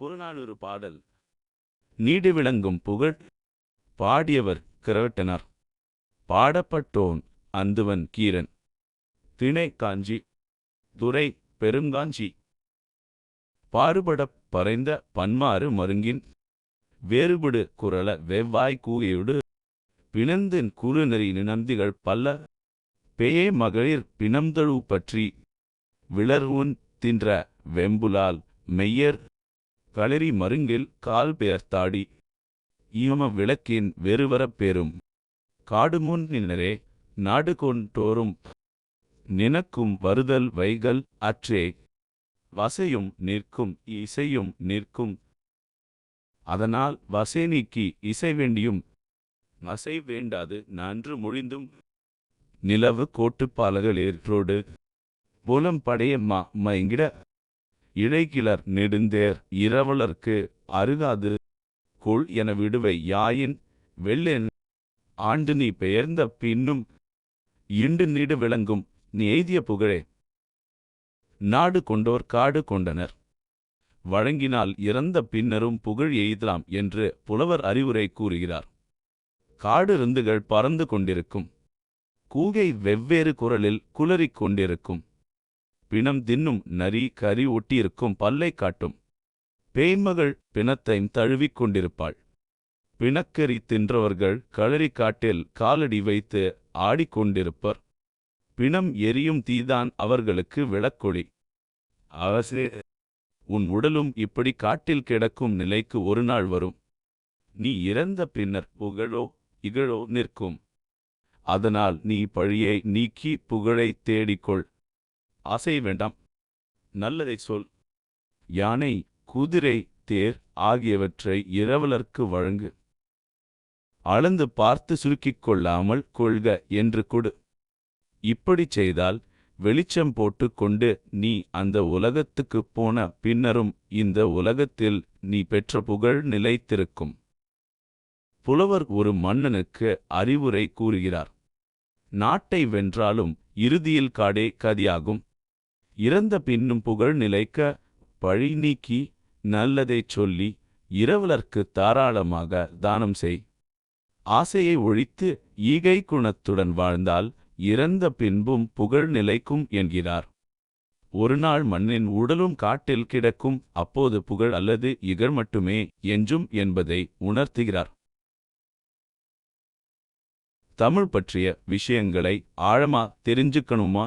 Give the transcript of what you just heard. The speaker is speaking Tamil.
புறநானூறு பாடல். நீடு விளங்கும் புகழ். பாடியவர் கிரவட்டனார் பாடப்பட்டோன் அந்துவன் கீரன். திணை காஞ்சி. துரை பெருங்காஞ்சி. பாறுபடப் பறைந்த பன்மாறு மருங்கின். வேறுபடு குரல வெவ்வாய் கூகையுடு. பிணந்தின் குறுநெறி நினந்திகள் பல்ல. பேயே மகளிர் பிணம்தழு பற்றி. விளர்வுன் தின்ற வெம்புலால் மெய்யர் களரி மருங்கில் கால் பெயர்த்தாடி. ஈம விளக்கின் வெறுவரப் பெறும் காடுமுன் நின்னரே நாடு கொண்டோறும் நினக்கும் வருதல் வைகள் அற்றே. வசையும் நிற்கும் இசையும் நிற்கும். அதனால் வசை நீக்கி இசை வேண்டியும். வசை வேண்டாது நன்று முழிந்தும். நிலவு கோட்டுப்பாலகளேற்றோடு புலம் படையம்மா மா மயங்கிட. இழைகிலர் நெடுந்தேர் இரவலர்க்கு அருகாது. கொள் என விடுவை யாயின் வெள்ளென் ஆண்டு நீ பெயர்ந்த பின்னும் இண்டு நீடு விளங்கும் நீ எய்திய புகழே. நாடு கொண்டோர் காடு கொண்டனர். வழங்கினால் இறந்த பின்னரும் புகழ் எய்தலாம் என்று புலவர் அறிவுரை கூறுகிறார். காடிருந்துகள் பறந்து கொண்டிருக்கும். கூகை வெவ்வேறு குரலில் குளறிக் கொண்டிருக்கும். பிணம் தின்னும் நரி கரி ஒட்டியிருக்கும் பல்லை காட்டும். பேய்மகள் பிணத்தையும் தழுவிக் கொண்டிருப்பாள். பிணக்கறி தின்றவர்கள் களறி காட்டில் காலடி வைத்து ஆடிக்கொண்டிருப்பர் பிணம் எரியும் தீதான் அவர்களுக்கு விளக்கொளி. அவசே உன் உடலும் இப்படி காட்டில் கிடக்கும் நிலைக்கு ஒரு நாள் வரும். நீ இறந்த பின்னர் புகழோ இகழோ நிற்கும். அதனால் நீ பழியை நீக்கி புகழை தேடிக்கொள் ஆசை வேண்டாம். நல்லதை சொல். யானை குதிரை தேர் ஆகியவற்றை இரவலர்க்கு வழங்கு. அளந்து பார்த்து சுருக்கிக் கொள்ளாமல் கொள்க என்று கொடு. இப்படிச் செய்தால் வெளிச்சம் போட்டு கொண்டு நீ அந்த உலகத்துக்குப் போன பின்னரும் இந்த உலகத்தில் நீ பெற்ற புகழ் நிலைத்திருக்கும். புலவர் ஒரு மன்னனுக்கு அறிவுரை கூறுகிறார். நாட்டை வென்றாலும் இறுதியில் காடே கதியாகும். இறந்த பின்னும் புகழ் நிலைக்க பழி நீக்கி நல்லதைச் சொல்லி இரவலர்க்கு தாராளமாக தானம் செய். ஆசையை ஒழித்து ஈகை குணத்துடன் வாழ்ந்தால் இறந்த பின்பும் புகழ் நிலைக்கும் என்கிறார். ஒருநாள் மண்ணின் உடலும் காட்டில் கிடக்கும் அப்போது புகழ் அல்லது இகழ் மட்டுமே என்றும் என்பதை உணர்த்துகிறார். தமிழ் பற்றிய விஷயங்களை ஆழமா தெரிஞ்சுக்கணுமா?